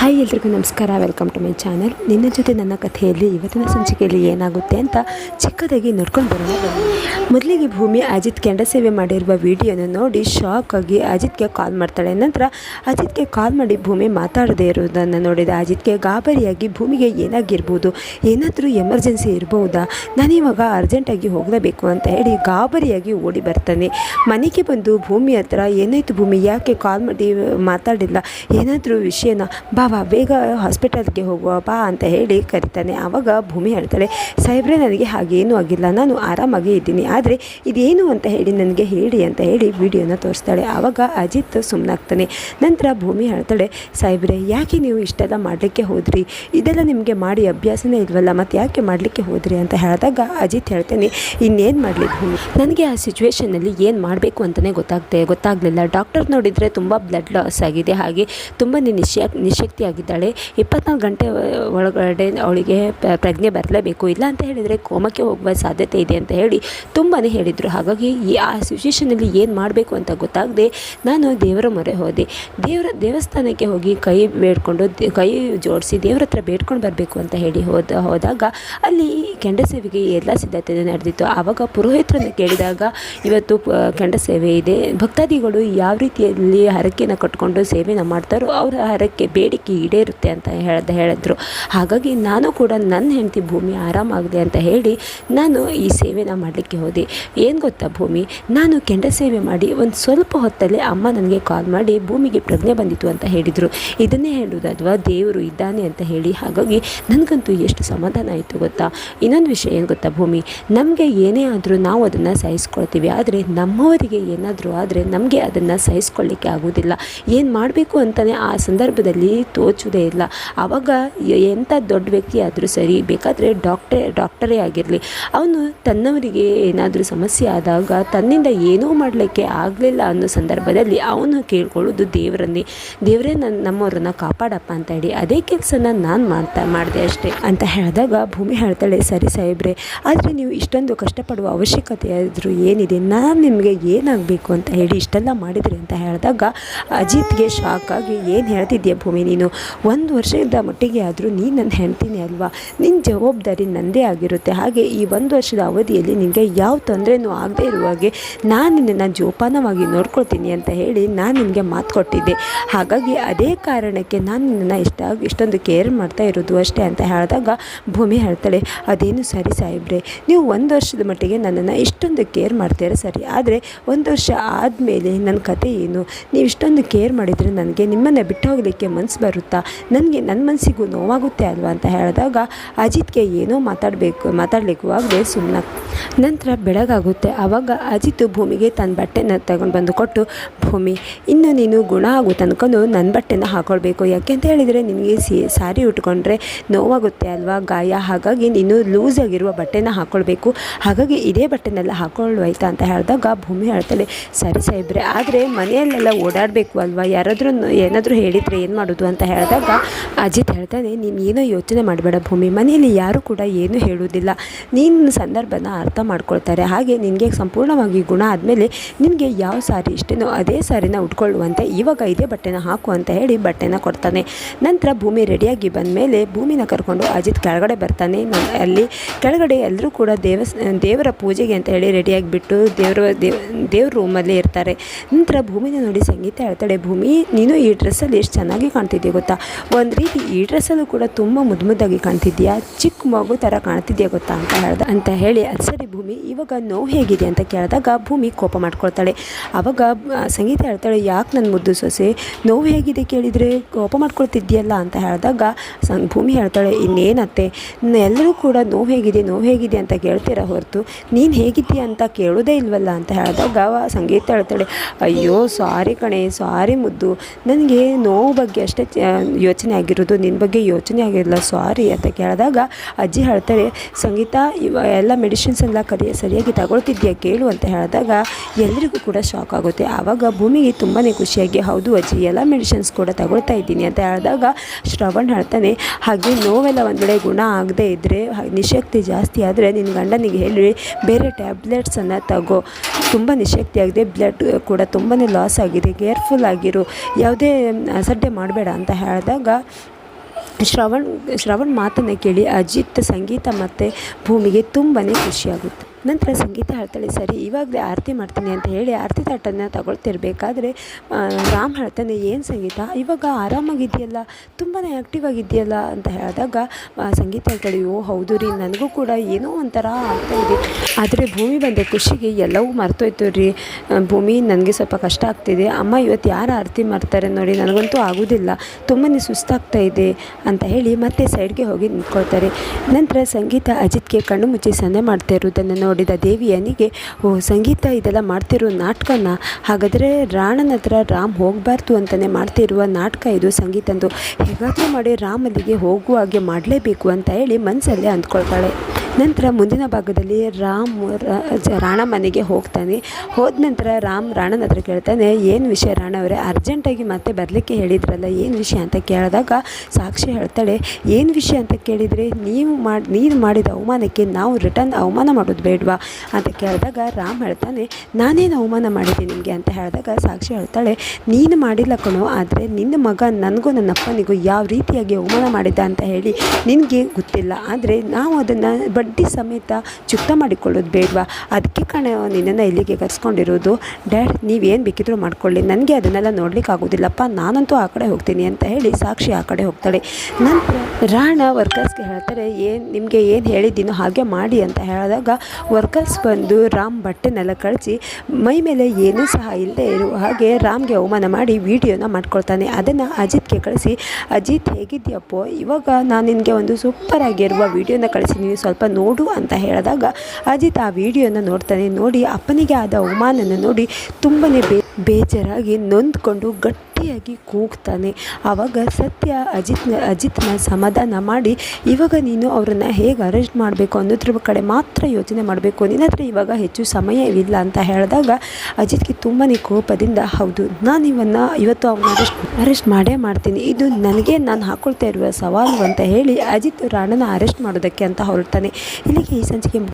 Hi ಎಲ್ರಿಗೂ ನಮಸ್ಕಾರ welcome to my channel ನಿನ್ನ ಜೊತೆ ನನ್ನ ಕಥೆಯಲ್ಲಿ, ಇವತ್ತಿನ ಸಂಚಿಕೆಯಲ್ಲಿ ಏನಾಗುತ್ತೆ ಅಂತ ಚಿಕ್ಕದಾಗಿ ನೋಡ್ಕೊಂಡು ಬರೋಣ. ಮೊದಲಿಗೆ ಭೂಮಿ ಅಜಿತ್ ಕೆಂಡ ಸೇವೆ ಮಾಡಿರುವ ವಿಡಿಯೋನ ನೋಡಿ ಶಾಕ್ ಆಗಿ ಅಜಿತ್ಗೆ ಕಾಲ್ ಮಾಡ್ತಾಳೆ. ನಂತರ ಅಜಿತ್ಗೆ ಕಾಲ್ ಮಾಡಿ ಭೂಮಿ ಮಾತಾಡದೇ ಇರೋದನ್ನು ನೋಡಿದ ಅಜಿತ್ಗೆ ಗಾಬರಿಯಾಗಿ ಭೂಮಿಗೆ ಏನಾಗಿರ್ಬೋದು, ಏನಾದರೂ ಎಮರ್ಜೆನ್ಸಿ ಇರಬಹುದಾ ನಾನಿವಾಗ ಅರ್ಜೆಂಟಾಗಿ ಹೋಗಲೇಬೇಕು ಅಂತ ಹೇಳಿ ಗಾಬರಿಯಾಗಿ ಓಡಿ ಬರ್ತಾನೆ. ಮನೆಗೆ ಬಂದು ಭೂಮಿ ಹತ್ರ, ಏನಾಯಿತು ಭೂಮಿ, ಯಾಕೆ ಕಾಲ್ ಮಾಡಿ ಮಾತಾಡಿಲ್ಲ, ಏನಾದರೂ ವಿಷಯನ ಬಾ ಬಾ, ಬೇಗ ಹಾಸ್ಪಿಟಲ್ಗೆ ಹೋಗುವ ಬಾ ಅಂತ ಹೇಳಿ ಕರಿತಾನೆ. ಆವಾಗ ಭೂಮಿ ಹೇಳ್ತಾಳೆ ಸಾಹೇಬ್ರೆ, ನನಗೆ ಹಾಗೇನೂ ಆಗಿಲ್ಲ. ನಾನು ಆರಾಮಾಗಿ ಇದ್ದೀನಿ. ಆದರೆ ಇದೇನು ಅಂತ ಹೇಳಿ ನನಗೆ ಹೇಳಿ ಅಂತ ಹೇಳಿ ವಿಡಿಯೋನ ತೋರಿಸ್ತಾಳೆ. ಆವಾಗ ಅಜಿತ್ ಸುಮ್ಮನಾಗ್ತಾನೆ ನಂತರ ಭೂಮಿ ಹೇಳ್ತಾಳೆ ಸಾಹೇಬ್ರೆ, ಯಾಕೆ ನೀವು ಇಷ್ಟೆಲ್ಲ ಮಾಡಲಿಕ್ಕೆ ಹೋದ್ರಿ? ಇದೆಲ್ಲ ನಿಮಗೆ ಮಾಡಿ ಅಭ್ಯಾಸನೇ ಇಲ್ವಲ್ಲ? ಮತ್ತು ಯಾಕೆ ಮಾಡಲಿಕ್ಕೆ ಹೋದ್ರಿ? ಅಂತ ಹೇಳಿದಾಗ ಅಜಿತ್ ಹೇಳ್ತೇನೆ, ಇನ್ನೇನು ಮಾಡಲಿ ಭೂಮಿ? ನನಗೆ ಆ ಸಿಚುವೇಷನಲ್ಲಿ ಏನು ಮಾಡಬೇಕು ಅಂತಲೇ ಗೊತ್ತಾಗ್ತೆ, ಗೊತ್ತಾಗಲಿಲ್ಲ. ಡಾಕ್ಟರ್ ನೋಡಿದರೆ ತುಂಬ ಬ್ಲಡ್ ಲಾಸ್ ಆಗಿದೆ. ಹಾಗೆ ತುಂಬ ನಿಶ್ಯ ನಿಶಕ್ತಿ ಆಗಿದ್ದಾಳೆ ಇಪ್ಪತ್ನಾಲ್ಕು ಗಂಟೆ ಒಳಗಡೆ ಅವಳಿಗೆ ಪ್ರಜ್ಞೆ ಬರಲೇಬೇಕು. ಇಲ್ಲ ಅಂತ ಹೇಳಿದರೆ ಕೋಮಕ್ಕೆ ಹೋಗುವ ಸಾಧ್ಯತೆ ಇದೆ ಅಂತ ಹೇಳಿ ತುಂಬಾ ಹೇಳಿದರು. ಹಾಗಾಗಿ ಆ ಸಿಚುವೇಷನಲ್ಲಿ ಏನು ಮಾಡಬೇಕು ಅಂತ ಗೊತ್ತಾಗದೆ ನಾನು ದೇವರ ಮೊರೆ ಹೋದೆ. ದೇವರ ದೇವಸ್ಥಾನಕ್ಕೆ ಹೋಗಿ ಕೈ ಬೇಡ್ಕೊಂಡು ಕೈ ಜೋಡಿಸಿ ದೇವರ ಹತ್ರ ಬೇಡ್ಕೊಂಡು ಬರಬೇಕು ಅಂತ ಹೇಳಿ ಹೋದ, ಹೋದಾಗ ಅಲ್ಲಿ ಕೆಂಡ ಸೇವೆಗೆ ಎಲ್ಲ ಸಿದ್ಧತೆ ನಡೆದಿತ್ತು. ಆವಾಗ ಪುರೋಹಿತರನ್ನು ಕೇಳಿದಾಗ ಇವತ್ತು ಕೆಂಡ ಸೇವೆ ಇದೆ. ಭಕ್ತಾದಿಗಳು ಯಾವ ರೀತಿಯಲ್ಲಿ ಹರಕೆಯನ್ನು ಕಟ್ಕೊಂಡು ಸೇವೆಯನ್ನು ಮಾಡ್ತಾರೋ ಅವರ ಹರಕೆ ಬೇಡಿಕೆ ಈಡೇರುತ್ತೆ ಅಂತ ಹೇಳ್ದ ಹೇಳಿದ್ರು. ಹಾಗಾಗಿ ನಾನು ಕೂಡ ನನ್ನ ಹೆಂಡತಿ ಭೂಮಿ ಆರಾಮಾಗಿದೆ ಅಂತ ಹೇಳಿ ನಾನು ಈ ಸೇವೆನ ಮಾಡಲಿಕ್ಕೆ ಹೋದೆ. ಏನು ಗೊತ್ತಾ ಭೂಮಿ? ನಾನು ಕೆಂಡ ಸೇವೆ ಮಾಡಿ ಒಂದು ಸ್ವಲ್ಪ ಹೊತ್ತಲ್ಲೇ ಅಮ್ಮ ನನಗೆ ಕಾಲ್ ಮಾಡಿ ಭೂಮಿಗೆ ಪ್ರಜ್ಞೆ ಬಂದಿತ್ತು ಅಂತ ಹೇಳಿದರು. ಇದನ್ನೇ ಅಥವಾ ದೇವರು ಇದ್ದಾನೆ ಅಂತ ಹೇಳಿ. ಹಾಗಾಗಿ ನನಗಂತೂ ಎಷ್ಟು ಸಮಾಧಾನ ಆಯಿತು ಗೊತ್ತಾ? ಇನ್ನೊಂದು ವಿಷಯ ಏನು ಗೊತ್ತಾ ಭೂಮಿ? ನಮಗೆ ಏನೇ ಆದರೂ ನಾವು ಅದನ್ನು ಸಹಿಸ್ಕೊಳ್ತೀವಿ. ಆದರೆ ನಮ್ಮವರಿಗೆ ಏನಾದರೂ ಆದರೆ ನಮಗೆ ಅದನ್ನು ಸಹಿಸ್ಕೊಳ್ಳಿಕ್ಕೆ ಆಗೋದಿಲ್ಲ ಏನು ಮಾಡಬೇಕು ಅಂತಲೇ ಆ ಸಂದರ್ಭದಲ್ಲಿ ತೋಚುವುದೇ ಇಲ್ಲ. ಆವಾಗ ಎಂಥ ದೊಡ್ಡ ವ್ಯಕ್ತಿ ಆದರೂ ಸರಿ, ಬೇಕಾದರೆ ಡಾಕ್ಟ್ರೇ ಡಾಕ್ಟರೇ ಆಗಿರಲಿ. ಅವನು ತನ್ನವರಿಗೆ ಏನಾದರೂ ಸಮಸ್ಯೆ ಆದಾಗ ತನ್ನಿಂದ ಏನೂ ಮಾಡಲಿಕ್ಕೆ ಆಗಲಿಲ್ಲ ಅನ್ನೋ ಸಂದರ್ಭದಲ್ಲಿ ಅವನು ಕೇಳ್ಕೊಳ್ಳೋದು ದೇವರನ್ನೇ. ದೇವರೇ ನನ್ನ ನಮ್ಮವ್ರನ್ನ ಕಾಪಾಡಪ್ಪ ಅಂತ ಹೇಳಿ ಅದೇ ಕೆಲಸನ ನಾನು ಮಾಡ್ತಾ, ಮಾಡಿದೆ ಅಷ್ಟೇ ಅಂತ ಹೇಳಿದಾಗ ಭೂಮಿ ಹೇಳ್ತಾಳೆ, ಸರಿ ಸಾಹೇಬ್ರೆ, ಆದರೆ ನೀವು ಇಷ್ಟೊಂದು ಕಷ್ಟಪಡುವ ಅವಶ್ಯಕತೆ ಆದರೂ ಏನಿದೆ? ನಾನು ನಿಮಗೆ ಏನಾಗಬೇಕು? ಅಂತ ಹೇಳಿ ಇಷ್ಟೆಲ್ಲ ಮಾಡಿದ್ರಿ ಅಂತ ಹೇಳಿದಾಗ ಅಜಿತ್ಗೆ ಶಾಕ್ ಆಗಿ, ಏನು ಹೇಳ್ತಿದ್ಯಾ ಭೂಮಿ ನೀನು? ಒಂದು ವರ್ಷದ ಮಟ್ಟಿಗೆ ಆದರೂ ನೀನು ನನ್ನ ಹೆಂಡ್ತೀನಿ ಅಲ್ವಾ? ನಿನ್ನ ಜವಾಬ್ದಾರಿ ನನ್ನದೇ ಆಗಿರುತ್ತೆ. ಹಾಗೆ ಈ ಒಂದು ವರ್ಷದ ಅವಧಿಯಲ್ಲಿ ನಿನಗೆ ಯಾವ ತೊಂದರೆನೂ ಆಗದೇ ಇರುವಾಗೆ ನಾನು ನಿನ್ನನ್ನು ಜೋಪಾನವಾಗಿ ನೋಡ್ಕೊಳ್ತೀನಿ ಅಂತ ಹೇಳಿ ನಾನು ನಿನಗೆ ಮಾತು ಕೊಟ್ಟಿದ್ದೆ. ಹಾಗಾಗಿ ಅದೇ ಕಾರಣಕ್ಕೆ ನಾನು ನಿನ್ನನ್ನು ಇಷ್ಟ ಇಷ್ಟೊಂದು ಕೇರ್ ಮಾಡ್ತಾ ಇರೋದು ಅಷ್ಟೇ ಅಂತ ಹೇಳಿದಾಗ ಭೂಮಿ ಹೇಳ್ತಾಳೆ, ಅದೇನು ಸರಿ ಸಾಹೇಬ್ರೆ, ನೀವು ಒಂದು ವರ್ಷದ ಮಟ್ಟಿಗೆ ನನ್ನನ್ನು ಇಷ್ಟೊಂದು ಕೇರ್ ಮಾಡ್ತೀರ ಸರಿ. ಆದರೆ ಒಂದು ವರ್ಷ ಆದಮೇಲೆ ನನ್ನ ಕತೆ ಏನು? ನೀವು ಇಷ್ಟೊಂದು ಕೇರ್ ಮಾಡಿದರೆ ನನಗೆ ನಿಮ್ಮನ್ನು ಬಿಟ್ಟು ಹೋಗಲಿಕ್ಕೆ ಮನಸ್ಸು ಬರುತ್ತಾ? ನನಗೆ ನನ್ನ ಮನಸ್ಸಿಗೂ ನೋವಾಗುತ್ತೆ ಅಲ್ವಾ ಅಂತ ಹೇಳಿದಾಗ ಅಜಿತ್ಗೆ ಏನೋ ಮಾತಾಡಬೇಕು, ಮಾತಾಡಲಿಕ್ಕೆ ಆಗದೆ ಸುಮ್ಮನೆ ನಂತರ ಬೆಳಗಾಗುತ್ತೆ. ಆವಾಗ ಅಜಿತ್ ಭೂಮಿಗೆ ತನ್ನ ಬಟ್ಟೆನ ತಗೊಂಡು ಬಂದು ಕೊಟ್ಟು, ಭೂಮಿ, ಇನ್ನು ನೀನು ಗುಣ ಆಗೋ ತನಕ ನನ್ನ ಬಟ್ಟೆನ ಹಾಕೊಳ್ಬೇಕು. ಯಾಕೆ ಅಂತ ಹೇಳಿದರೆ ನಿನಗೆ ಸಿ, ಸಾರಿ ಉಟ್ಕೊಂಡ್ರೆ ನೋವಾಗುತ್ತೆ ಅಲ್ವಾ? ಗಾಯ. ಹಾಗಾಗಿ ನೀನು ಲೂಸ್ ಆಗಿರುವ ಬಟ್ಟೆನ ಹಾಕ್ಕೊಳ್ಬೇಕು ಹಾಗಾಗಿ ಇದೇ ಬಟ್ಟೆನೆಲ್ಲ ಹಾಕೊಳ್ಳೋಯ್ತಾ ಅಂತ ಹೇಳಿದಾಗ ಭೂಮಿ ಹೇಳ್ತಾಳೆ, ಸರಿ ಸಾಹೇಬ್ರೆ, ಆದರೆ ಮನೆಯಲ್ಲೆಲ್ಲ ಓಡಾಡಬೇಕು ಅಲ್ವಾ? ಯಾರಾದರೂ ಏನಾದರೂ ಹೇಳಿದರೆ ಏನು ಮಾಡೋದು ಅಂತ ಹೇಳಿದಾಗ ಅಜಿತ್ ಹೇಳ್ತಾನೆ, ನೀನು ಏನೋ ಯೋಚನೆ ಮಾಡಬೇಡ ಭೂಮಿ, ಮನೆಯಲ್ಲಿ ಯಾರೂ ಕೂಡ ಏನೂ ಹೇಳುವುದಿಲ್ಲ. ನಿನ್ನ ಸಂದರ್ಭನ ಅರ್ಥ ಮಾಡ್ಕೊಳ್ತಾರೆ. ಹಾಗೆ ನಿನಗೆ ಸಂಪೂರ್ಣವಾಗಿ ಗುಣ ಆದಮೇಲೆ ನಿನಗೆ ಯಾವ ಸಾರಿ ಇಷ್ಟೇನೋ ಅದೇ ಸಾರಿನ ಉಟ್ಕೊಳ್ಳುವಂತೆ ಇವಾಗ ಇದೇ ಬಟ್ಟೆನ ಹಾಕು ಅಂತ ಹೇಳಿ ಬಟ್ಟೆನ ಕೊಡ್ತಾನೆ. ನಂತರ ಭೂಮಿ ರೆಡಿಯಾಗಿ ಬಂದ ಮೇಲೆ ಭೂಮಿನ ಕರ್ಕೊಂಡು ಅಜಿತ್ ಕೆಳಗಡೆ ಬರ್ತಾನೆ. ಅಲ್ಲಿ ಕೆಳಗಡೆ ಎಲ್ಲರೂ ಕೂಡ ದೇವಸ್, ದೇವರ ಪೂಜೆಗೆ ಅಂತ ಹೇಳಿ ರೆಡಿಯಾಗಿ ಬಿಟ್ಟು ದೇವರ, ದೇವ್, ದೇವ್ರ ರೂಮಲ್ಲಿ ಇರ್ತಾರೆ. ನಂತರ ಭೂಮಿನ ನೋಡಿ ಸಂಗೀತ ಹೇಳ್ತಾಳೆ, ಭೂಮಿ, ನೀನು ಈ ಡ್ರೆಸ್ಸಲ್ಲಿ ಎಷ್ಟು ಚೆನ್ನಾಗಿ ಕಾಣ್ತಿದ್ಯಾ ಗೊತ್ತಾ? ಒಂದು ರೀತಿ ಈ ಡ್ರೆಸ್ಸಲ್ಲೂ ಕೂಡ ತುಂಬ ಮುದ್ದು ಮುದ್ದಾಗಿ ಕಾಣ್ತಿದ್ಯಾ? ಚಿಕ್ಕ ಮಗು ಥರ ಕಾಣ್ತಿದ್ಯಾ ಗೊತ್ತಾ ಅಂತ ಹೇಳ್ದ ಅಂತ ಹೇಳಿ ಅದು ಸರಿ ಭೂಮಿ, ಇವಾಗ ನೋವು ಹೇಗಿದೆ ಅಂತ ಕೇಳಿದಾಗ ಭೂಮಿ ಕೋಪ ಮಾಡ್ಕೊಳ್ತಾಳೆ. ಆವಾಗ ಸಂಗೀತ ಹೇಳ್ತಾಳೆ, ಯಾಕೆ ನನ್ನ ಮುದ್ದು ಸೊಸೆ? ನೋವು ಹೇಗಿದೆ ಕೇಳಿದರೆ? ಕೋಪ ಮಾಡ್ಕೊಳ್ತಿದ್ಯಲ್ಲ? ಅಂತ ಹೇಳಿದಾಗ ಸಂ ಭೂಮಿ ಹೇಳ್ತಾಳೆ ಇನ್ನೇನತ್ತೆ ಎಲ್ಲರೂ ಕೂಡ ನೋವು ಹೇಗಿದೆ ನೋವು ಹೇಗಿದೆ ಅಂತ ಕೇಳ್ತೀರಾ ಹೊರತು? ನೀನು ಹೇಗಿದ್ದೀಯ ಅಂತ ಕೇಳೋದೇ ಇಲ್ವಲ್ಲ? ಅಂತ ಹೇಳಿದಾಗ ಸಂಗೀತ ಹೇಳ್ತಾಳೆ, ಅಯ್ಯೋ, ಸಾರಿ ಕಣೆ, ಸಾರಿ ಮುದ್ದು. ನನಗೆ ನೋವು ಬಗ್ಗೆ ಅಷ್ಟೇ ಯೋಚನೆ ಆಗಿರೋದು ನಿನ್ನ ಬಗ್ಗೆ ಯೋಚನೆ ಆಗಿರಲ್ಲ ಸಾರಿ ಅಂತ ಕೇಳಿದಾಗ ಅಜ್ಜಿ ಹೇಳ್ತಾರೆ, ಸಂಗೀತ, ಇವ ಎಲ್ಲ ಮೆಡಿಸಿನ್ಸ್ ಎಲ್ಲ ಕರಿ, ಸರಿಯಾಗಿ ತಗೊಳ್ತಿದ್ಯಾ ಕೇಳು ಅಂತ ಹೇಳಿದಾಗ ಎಲ್ಲರಿಗೂ ಕೂಡ ಶಾಕ್ ಆಗುತ್ತೆ. ಆವಾಗ ಭೂಮಿಗೆ ತುಂಬಾ ಖುಷಿಯಾಗಿ, ಹೌದು ಅಜ್ಜಿ, ಎಲ್ಲ ಮೆಡಿಸಿನ್ಸ್ ಕೂಡ ತಗೊಳ್ತಾ ಇದ್ದೀನಿ ಅಂತ ಹೇಳಿದಾಗ ಶ್ರವಣ್ ಹೇಳ್ತಾನೆ, ಹಾಗೆ ನೋವೆಲ್ಲ ಒಂದು ವೇಳೆ ಗುಣ ಆಗದೇ ಇದ್ದರೆ ನಿಶಕ್ತಿ ಜಾಸ್ತಿ ಆದರೆ ನಿನ್ನ ಗಂಡನಿಗೆ ಹೇಳಿ, ಬೇರೆ ಟ್ಯಾಬ್ಲೆಟ್ಸನ್ನು ತಗೋ. ತುಂಬ ನಿಶಕ್ತಿಯಾಗಿದೆ ಬ್ಲಡ್ ಕೂಡ ತುಂಬಾ ಲಾಸ್ ಆಗಿದೆ. ಕೇರ್ಫುಲ್ ಆಗಿರು, ಯಾವುದೇ ಅಸಡ್ಡೆ ಮಾಡಬೇಡ ಅಂತ ಹೇಳಿದಾಗ ಶ್ರವಣ್ ಶ್ರವಣ್ ಮಾತನ್ನು ಕೇಳಿ ಅಜಿತ್ ಸಂಗೀತ ಮತ್ತು ಭೂಮಿಗೆ ತುಂಬಾ ಖುಷಿಯಾಗುತ್ತೆ. ನಂತರ ಸಂಗೀತ ಹೇಳ್ತಾಳೆ ಸರಿ, ಇವಾಗಲೇ ಆರತಿ ಮಾಡ್ತೀನಿ ಅಂತ ಹೇಳಿ ಆರತಿ ತಟ್ಟನ್ನು ತಗೊಳ್ತಿರ್ಬೇಕಾದ್ರೆ ರಾಮ್ ಹೇಳ್ತಾನೆ ಏನು ಸಂಗೀತ? ಇವಾಗ ಆರಾಮಾಗಿದೆಯಲ್ಲ ತುಂಬಾ ಆ್ಯಕ್ಟಿವ್ ಆಗಿದೆಯಲ್ಲ ಅಂತ ಹೇಳಿದಾಗ ಸಂಗೀತ ಹೇಳ್ತಾಳೆ, ಓ, ಹೌದು ರೀ, ನನಗೂ ಕೂಡ ಏನೋ ಒಂಥರ ಇದೆ. ಆದರೆ ಭೂಮಿ ಬಂದ ಖುಷಿಗೆ ಎಲ್ಲವೂ ಮರ್ತೋಯ್ತು ರೀ. ಭೂಮಿ ನನಗೆ ಸ್ವಲ್ಪ ಕಷ್ಟ ಆಗ್ತಿದೆ. ಅಮ್ಮ ಇವತ್ತು ಯಾರು ಆರತಿ ಮಾಡ್ತಾರೆ ನೋಡಿ, ನನಗಂತೂ ಆಗೋದಿಲ್ಲ. ತುಂಬಾ ಸುಸ್ತಾಗ್ತಾ ಇದೆ ಅಂತ ಹೇಳಿ ಮತ್ತೆ ಸೈಡ್ಗೆ ಹೋಗಿ ನಿಂತ್ಕೊಳ್ತಾರೆ. ನಂತರ ಸಂಗೀತ ಅಜಿತ್ಗೆ ಕಣ್ಣು ಮುಚ್ಚಿ ಸನ್ನೆ ಮಾಡ್ತಾ ಇರುವುದನ್ನು ನೋಡಿದ ದೇವಿಯನಿಗೆ ಓ, ಸಂಗೀತ ಇದೆಲ್ಲ ಮಾಡ್ತಿರೋ ನಾಟಕನ? ಹಾಗಾದರೆ ರಾಣನ ಹತ್ರ ರಾಮ್ ಹೋಗಬಾರ್ದು ಅಂತಲೇ ಮಾಡ್ತಿರುವ ನಾಟಕ ಇದು ಸಂಗೀತಂದು. ಹೇಗಾದರೂ ಮಾಡಿ ರಾಮ್ ಅಲ್ಲಿಗೆ ಹೋಗುವ ಹಾಗೆ ಮಾಡಲೇಬೇಕು ಅಂತ ಹೇಳಿ ಮನಸ್ಸಲ್ಲೇ ಅಂದ್ಕೊಳ್ತಾಳೆ. ನಂತರ ಮುಂದಿನ ಭಾಗದಲ್ಲಿ ರಾಮ್ ರಾಣ ಮನೆಗೆ ಹೋಗ್ತಾನೆ. ಹೋದ ನಂತರ ರಾಮ್ ರಾಣನ ಹತ್ರ ಕೇಳ್ತಾನೆ, ಏನು ವಿಷಯ ರಾಣ ಅವರೇ? ಅರ್ಜೆಂಟಾಗಿ ಮತ್ತೆ ಬರಲಿಕ್ಕೆ ಹೇಳಿದ್ರಲ್ಲ, ಏನು ವಿಷಯ ಅಂತ ಕೇಳಿದಾಗ ಸಾಕ್ಷಿ ಹೇಳ್ತಾಳೆ, ಏನು ವಿಷಯ ಅಂತ ಕೇಳಿದರೆ ನೀವು ಮಾಡಿ ನೀನು ಮಾಡಿದ ಅವಮಾನಕ್ಕೆ ನಾವು ರಿಟರ್ನ್ ಅವಮಾನ ಮಾಡೋದು ಬೇಡವಾ? ಅಂತ ಕೇಳಿದಾಗ ರಾಮ್ ಹೇಳ್ತಾನೆ, ನಾನೇನು ಅವಮಾನ ಮಾಡಿದೆ ನಿಮಗೆ? ಅಂತ ಹೇಳಿದಾಗ ಸಾಕ್ಷಿ ಹೇಳ್ತಾಳೆ, ನೀನು ಮಾಡಿಲ್ಲ ಕಣೋ, ಆದರೆ ನಿನ್ನ ಮಗ ನನಗೂ ನನ್ನ ಅಪ್ಪನಿಗೂ ಯಾವ ರೀತಿಯಾಗಿ ಅವಮಾನ ಮಾಡಿದ್ದ ಅಂತ ಹೇಳಿ ನಿನಗೆ ಗೊತ್ತಿಲ್ಲ. ಆದರೆ ನಾವು ಅದನ್ನು ಬಡ್ಡಿ ಸಮೇತ ಚುಕ್ತ ಮಾಡಿಕೊಳ್ಳೋದು ಬೇಡವಾ? ಅದಕ್ಕೆ ಕಣ, ನಿನ್ನನ್ನು ಇಲ್ಲಿಗೆ ಕರೆಸ್ಕೊಂಡಿರೋದು. ಡ್ಯಾಡ್, ನೀವೇನು ಬೇಕಿದ್ರು ಮಾಡ್ಕೊಳ್ಳಿ. ನನಗೆ ಅದನ್ನೆಲ್ಲ ನೋಡ್ಲಿಕ್ಕೆ ಆಗೋದಿಲ್ಲಪ್ಪ ನಾನಂತೂ ಆ ಕಡೆ ಹೋಗ್ತೀನಿ ಅಂತ ಹೇಳಿ ಸಾಕ್ಷಿ ಆ ಕಡೆ ಹೋಗ್ತಾಳೆ. ನಂತರ ರಾಣ ವರ್ಕರ್ಸ್ಗೆ ಹೇಳ್ತಾರೆ, ಏನು, ನಿಮಗೆ ಏನು ಹೇಳಿದ್ದೀನೋ ಹಾಗೆ ಮಾಡಿ ಅಂತ ಹೇಳಿದಾಗ ವರ್ಕರ್ಸ್ ಬಂದು ರಾಮ್ ಬಟ್ಟೆನೆಲ್ಲ ಕಳಿಸಿ, ಮೈ ಮೇಲೆ ಏನೂ ಸಹ ಇಲ್ಲದೆ ಇರುವ ಹಾಗೆ ರಾಮ್ಗೆ ಅವಮಾನ ಮಾಡಿ ವಿಡಿಯೋನ ಮಾಡ್ಕೊಳ್ತಾನೆ. ಅದನ್ನು ಅಜಿತ್ಗೆ ಕಳಿಸಿ, ಅಜಿತ್ ಹೇಗಿದ್ಯಪ್ಪೋ ಇವಾಗ ನಾನು ನಿನಗೆ ಒಂದು ಸೂಪರ್ ಆಗಿರುವ ವಿಡಿಯೋನ ನೀವು ಸ್ವಲ್ಪ ನೋಡು ಅಂತ ಹೇಳಿದಾಗ ಅಜಿತ್ ಆ ವಿಡಿಯೋನ ನೋಡ್ತಾನೆ. ನೋಡಿ ಅಪ್ಪನಿಗೆ ಆದ ಅವಮಾನನ ನೋಡಿ ತುಂಬನೇ ಬೇ ಬೇಜಾರಾಗಿ ನೊಂದ್ಕೊಂಡು ಗಟ್ಟಿಯಾಗಿ ಕೂಗ್ತಾನೆ. ಆವಾಗ ಸತ್ಯ ಅಜಿತ್ನ ಅಜಿತ್ನ ಸಮಾಧಾನ ಮಾಡಿ, ಇವಾಗ ನೀನು ಅವರನ್ನು ಹೇಗೆ ಅರೆಸ್ಟ್ ಮಾಡಬೇಕು ಅನ್ನೋದ್ರ ಕಡೆ ಮಾತ್ರ ಯೋಚನೆ ಮಾಡಬೇಕು. ನಿನ್ನ ಹತ್ರ ಇವಾಗ ಹೆಚ್ಚು ಸಮಯವಿಲ್ಲ ಅಂತ ಹೇಳಿದಾಗ ಅಜಿತ್ಗೆ ತುಂಬಾ ಕೋಪದಿಂದ, ಹೌದು, ನಾನು ಇವನ್ನು ಇವತ್ತು ಅವನ ಅರೆಸ್ಟ್ ಅರೆಸ್ಟ್ ಮಾಡೇ ಮಾಡ್ತೀನಿ. ಇದು ನನಗೆ ನಾನು ಹಾಕೊಳ್ತಾ ಇರುವ ಸವಾಲು ಅಂತ ಹೇಳಿ ಅಜಿತ್ ರಾಣನ ಅರೆಸ್ಟ್ ಮಾಡೋದಕ್ಕೆ ಅಂತ ಹೊರಡ್ತಾನೆ. ಇಲ್ಲಿಗೆ ಈ ಸಂಚಿಕೆ